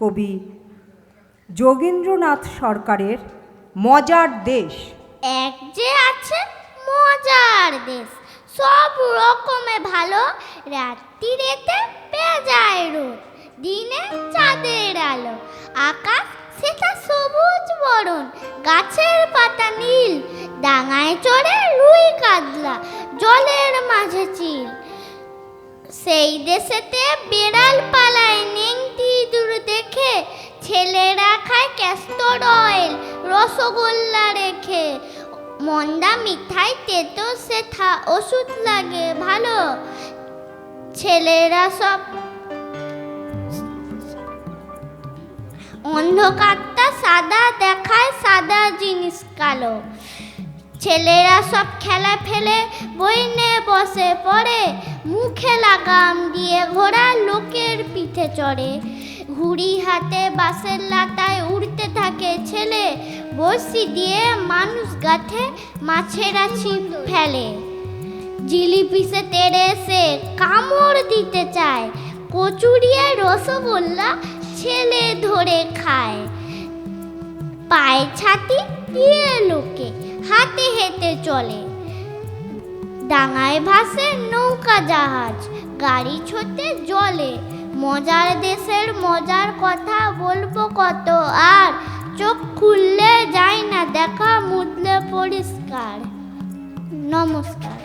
কবি যোগীন্দ্রনাথ সরকারের মজার দেশ। এক যে আছে মজার দেশ, সব রকমে ভালো রাত্রিরেতে পেঁজায় রোদ, দিনে চাঁদের আলো, আকাশ সেটা সবুজ বরণ, গাছের পাতা নীল, ডাঙায় চড়ে রুই কাতলা, জলের মাঝে চিল। সেই দেশেতে বেড়াল পালায় ক্যাস্টর অয়েল রসগোল্লা রেখে। মন্দা মিঠাই তেতো সে থা ওষুধ লাগে, ভালো? ছেলেরা সব অন্ধকারটা সাদা দেখায়, সাদা জিনিস কালো। ছেলেরা সব খেলা ফেলে, বই নিয়ে বসে পড়ে। মুখে লাগাম দিয়ে ঘোড়া লোকের পিঠে চড়ে। ঘুড়ি হাতে বাঁশের লাটায় উড়তে থাকে ছেলে। বসি দিয়ে মানুষ গাঠে মাছেরা ছিপ ফেলে। জিলিপিসে তেড়ে এসে কামড় দিতে চায়। কচুরিয়ে রসগোল্লা ছেলে ধরে খায়। পায়ে ছাতি দিয়ে লোকে হাতে হেঁটে চলে। ডাঙায় ভাসে নৌকা জাহাজ, গাড়ি ছোটে জলে। মজার দেশের মজার কথা বলব কত? আর চোখ খুললে যায় না দেখা, মুদলে পরিষ্কার। নমস্কার।